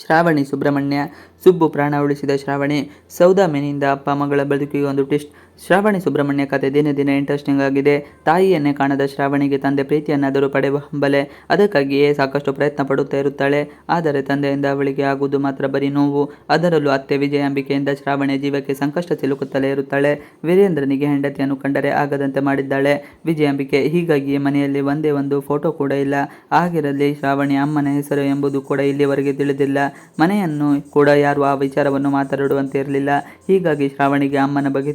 ಶ್ರಾವಣಿ ಸುಬ್ರಹ್ಮಣ್ಯ ಸುಬ್ಬು ಪ್ರಾಣ ಉಳಿಸಿದ ಶ್ರಾವಣಿ ಸೌದಾಮಿನಿಂದ ಅಪ್ಪ ಮಗಳ ಬದುಕಿಗೆ ಒಂದು ಟ್ವಿಸ್ಟ್. ಶ್ರಾವಣಿ ಸುಬ್ರಹ್ಮಣ್ಯ ಕತೆ ದಿನೇ ದಿನ ಇಂಟ್ರೆಸ್ಟಿಂಗ್ ಆಗಿದೆ. ತಾಯಿಯನ್ನೇ ಕಾಣದ ಶ್ರಾವಣಿಗೆ ತಂದೆ ಪ್ರೀತಿಯನ್ನಾದರೂ ಪಡೆಯುವ ಹಂಬಲೆ. ಅದಕ್ಕಾಗಿಯೇ ಸಾಕಷ್ಟು ಪ್ರಯತ್ನ ಪಡುತ್ತಾ ಇರುತ್ತಾಳೆ. ಆದರೆ ತಂದೆಯಿಂದ ಅವಳಿಗೆ ಆಗುವುದು ಮಾತ್ರ ಬರೀ ನೋವು. ಅದರಲ್ಲೂ ಅತ್ತೆ ವಿಜಯಾಂಬಿಕೆಯಿಂದ ಶ್ರಾವಣಿ ಜೀವಕ್ಕೆ ಸಂಕಷ್ಟ ಸಿಲುಕುತ್ತಲೇ ಇರುತ್ತಾಳೆ. ವೀರೇಂದ್ರನಿಗೆ ಹೆಂಡತಿಯನ್ನು ಕಂಡರೆ ಆಗದಂತೆ ಮಾಡಿದ್ದಾಳೆ. ವಿಜಯಾಂಬಿಕೆ ಹೀಗಾಗಿಯೇ ಮನೆಯಲ್ಲಿ ಒಂದೇ ಒಂದು ಫೋಟೋ ಕೂಡ ಇಲ್ಲ. ಆಗಿರಲಿ ಶ್ರಾವಣಿ ಅಮ್ಮನ ಹೆಸರು ಎಂಬುದು ಕೂಡ ಇಲ್ಲಿವರೆಗೆ ತಿಳಿದಿಲ್ಲ. ಮನೆಯನ್ನು ಕೂಡ ಯಾರು ಆ ವಿಚಾರವನ್ನು ಮಾತನಾಡುವಂತೆ ಇರಲಿಲ್ಲ. ಹೀಗಾಗಿ ಶ್ರಾವಣಿಗೆ ಅಮ್ಮನ ಬಗ್ಗೆ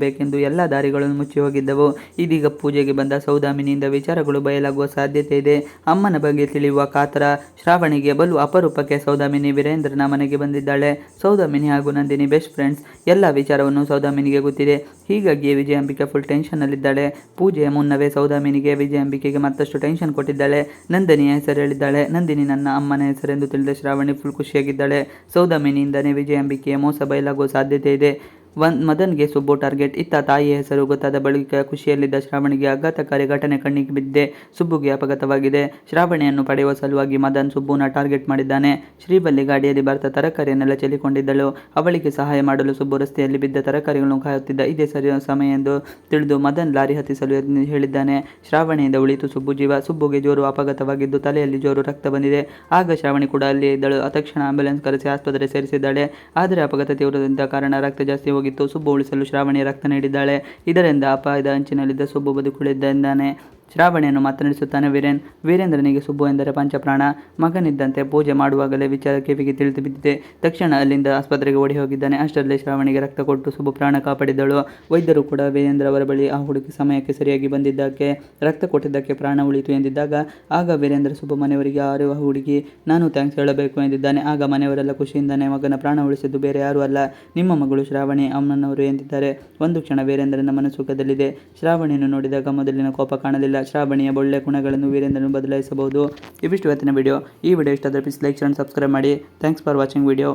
ತಿಳಿದುಕೊಳ್ಳಬೇಕೆಂದು ಎಲ್ಲ ದಾರಿಗಳನ್ನು ಮುಚ್ಚಿ ಹೋಗಿದ್ದವು. ಇದೀಗ ಪೂಜೆಗೆ ಬಂದ ಸೌದಾಮಿನಿಯಿಂದ ವಿಚಾರಗಳು ಬಯಲಾಗುವ ಸಾಧ್ಯತೆ ಇದೆ. ಅಮ್ಮನ ಬಗ್ಗೆ ತಿಳಿಯುವ ಕಾತರ ಶ್ರಾವಣಿಗೆ ಬಲು ಅಪರೂಪಕ್ಕೆ ಸೌದಾಮಿನಿ ವೀರೇಂದ್ರನ ಮನೆಗೆ ಬಂದಿದ್ದಾಳೆ. ಸೌದಾಮಿನಿ ಹಾಗೂ ನಂದಿನಿ ಬೆಸ್ಟ್ ಫ್ರೆಂಡ್ಸ್ ಎಲ್ಲ ವಿಚಾರವನ್ನು ಸೌದಾಮಿನಿಗೆ ಗೊತ್ತಿದೆ. ಹೀಗಾಗಿಯೇ ವಿಜಯಾಂಬಿಕೆ ಫುಲ್ ಟೆನ್ಷನ್ನಲ್ಲಿದ್ದಾಳೆ ಪೂಜೆಯ ಮುನ್ನವೇ ಸೌದಾಮಿನಿಗೆ ವಿಜಯಾಂಬಿಕೆಗೆ ಮತ್ತಷ್ಟು ಟೆನ್ಷನ್ ಕೊಟ್ಟಿದ್ದಾಳೆ. ನಂದಿನಿಯ ಹೆಸರು ಹೇಳಿದ್ದಾಳೆ. ನಂದಿನಿ ನನ್ನ ಅಮ್ಮನ ಹೆಸರೆಂದು ತಿಳಿದ ಶ್ರಾವಣಿ ಫುಲ್ ಖುಷಿಯಾಗಿದ್ದಾಳೆ. ಸೌದಾಮಿನಿಯಿಂದನೇ ವಿಜಯಾಂಬಿಕೆಯ ಮೋಸ ಬಯಲಾಗುವ ಸಾಧ್ಯತೆ ಇದೆ. ಒನ್ ಮದನ್ಗೆ ಸುಬ್ಬು ಟಾರ್ಗೆಟ್. ಇತ್ತ ತಾಯಿಯ ಹೆಸರು ಗೊತ್ತಾದ ಬಳಿಕ ಖುಷಿಯಲ್ಲಿದ್ದ ಶ್ರಾವಣಿಗೆ ಆಘಾತಕಾರಿ ಘಟನೆ ಕಣ್ಣಿಗೆ ಬಿದ್ದೆ. ಸುಬ್ಬುಗೆ ಅಪಘಾತವಾಗಿದೆ. ಶ್ರಾವಣಿಯನ್ನು ಪಡೆಯುವ ಸಲುವಾಗಿ ಮದನ್ ಸುಬ್ಬುನ ಟಾರ್ಗೆಟ್ ಮಾಡಿದ್ದಾನೆ. ಶ್ರೀಬಲ್ಲಿ ಗಾಡಿಯಲ್ಲಿ ಬರ್ತಾ ತರಕಾರಿಯನ್ನೆಲ್ಲ ಚೆಲ್ಲಿಕೊಂಡಿದ್ದಳು. ಅವಳಿಗೆ ಸಹಾಯ ಮಾಡಲು ಸುಬ್ಬು ರಸ್ತೆಯಲ್ಲಿ ಬಿದ್ದ ತರಕಾರಿಗಳನ್ನು ಕಾಯುತ್ತಿದ್ದ. ಇದೇ ಸರಿ ಸಮಯ ಎಂದು ತಿಳಿದು ಮದನ್ ಲಾರಿ ಹತ್ತಿಸಲು ಹೇಳಿದ್ದಾನೆ. ಶ್ರಾವಣಿಯಿಂದ ಉಳಿತು ಸುಬ್ಬು ಜೀವ. ಸುಬ್ಬುಗೆ ಜೋರು ಅಪಘಾತವಾಗಿದ್ದು ತಲೆಯಲ್ಲಿ ಜೋರು ರಕ್ತ ಬಂದಿದೆ. ಆಗ ಶ್ರಾವಣಿ ಕೂಡ ಅಲ್ಲಿಯೇ ಇದ್ದಳು. ತಕ್ಷಣ ಆಂಬ್ಯುಲೆನ್ಸ್ ಕರೆಸಿ ಆಸ್ಪತ್ರೆ ಸೇರಿಸಿದ್ದಾಳೆ. ಆದರೆ ಅಪಘಾತ ತೀವ್ರದಿಂದ ಕಾರಣ ರಕ್ತ ಜಾಸ್ತಿ ಹೋಗಿತ್ತು. ಸುಬ್ಬು ಉಳಿಸಲು ಶ್ರಾವಣಿ ರಕ್ತ ನೀಡಿದ್ದಾಳೆ. ಇದರಿಂದ ಅಪಾಯದ ಅಂಚಿನಲ್ಲಿದ್ದ ಸುಬ್ಬು ಬದುಕುಳಿದಿದ್ದಾನೆ ಶ್ರಾವಣಿಯನ್ನು ಮಾತನಾಡಿಸುತ್ತಾನೆ ವೀರೇನ್. ವೀರೇಂದ್ರನಿಗೆ ಸುಬ್ಬು ಎಂದರೆ ಪಂಚಪ್ರಾಣ. ಮಗನಿದ್ದಂತೆ ಪೂಜೆ ಮಾಡುವಾಗಲೇ ವಿಚಾರ ಕಿವಿಗೆ ತಿಳಿದು ಬಿದ್ದಿದೆ. ತಕ್ಷಣ ಅಲ್ಲಿಂದ ಆಸ್ಪತ್ರೆಗೆ ಓಡಿ ಹೋಗಿದ್ದಾನೆ. ಅಷ್ಟರಲ್ಲಿ ಶ್ರಾವಣಿಗೆ ರಕ್ತ ಕೊಟ್ಟು ಸುಬ್ಬು ಪ್ರಾಣ ಕಾಪಾಡಿದ್ದಳು ವೈದ್ಯರು ಕೂಡ ವೀರೇಂದ್ರ ಅವರ ಬಳಿ ಆ ಹುಡುಗಿ ಸಮಯಕ್ಕೆ ಸರಿಯಾಗಿ ಬಂದಿದ್ದಕ್ಕೆ, ರಕ್ತ ಕೊಟ್ಟಿದ್ದಕ್ಕೆ ಪ್ರಾಣ ಉಳಿತು ಎಂದಿದ್ದಾಗ, ಆಗ ವೀರೇಂದ್ರ ಸುಬ್ಬು ಮನೆಯವರಿಗೆ ಆರುವ ಹುಡುಗಿ, ನಾನು ಥ್ಯಾಂಕ್ಸ್ ಹೇಳಬೇಕು ಎಂದಿದ್ದಾನೆ. ಆಗ ಮನೆಯವರೆಲ್ಲ ಖುಷಿಯಿಂದಾನೆ ಮಗನ ಪ್ರಾಣ ಉಳಿಸಿದ್ದು ಬೇರೆ ಯಾರೂ ಅಲ್ಲ. ನಿಮ್ಮ ಮಗಳು ಶ್ರಾವಣಿ, ಅಮ್ಮನವರು ಎಂದಿದ್ದಾರೆ. ಒಂದು ಕ್ಷಣ ವೀರೇಂದ್ರನ ಮನಸ್ಸುಖದಲ್ಲಿದೆ ಶ್ರಾವಣಿಯನ್ನು ನೋಡಿದಾಗ ಮೊದಲಿನ ಕೋಪ ಕಾಣಲಿಲ್ಲ. ಶ್ರಾವಣಿಯ ಒಳ್ಳೆಯ ಗುಣಗಳನ್ನು ವೀರೇಂದ್ರನು ಬದಲಾಯಿಸಬಹುದು. ಇವಿಷ್ಟು ಇವತ್ತಿನ ವಿಡಿಯೋ ಈ ವಿಡಿಯೋ ಇಷ್ಟ ಪ್ಲೀಸ್ ಲೈಕ್ ಶೇರ್ ಸಬ್ಸ್ಕ್ರೈಬ್ ಮಾಡಿ. Thanks for watching video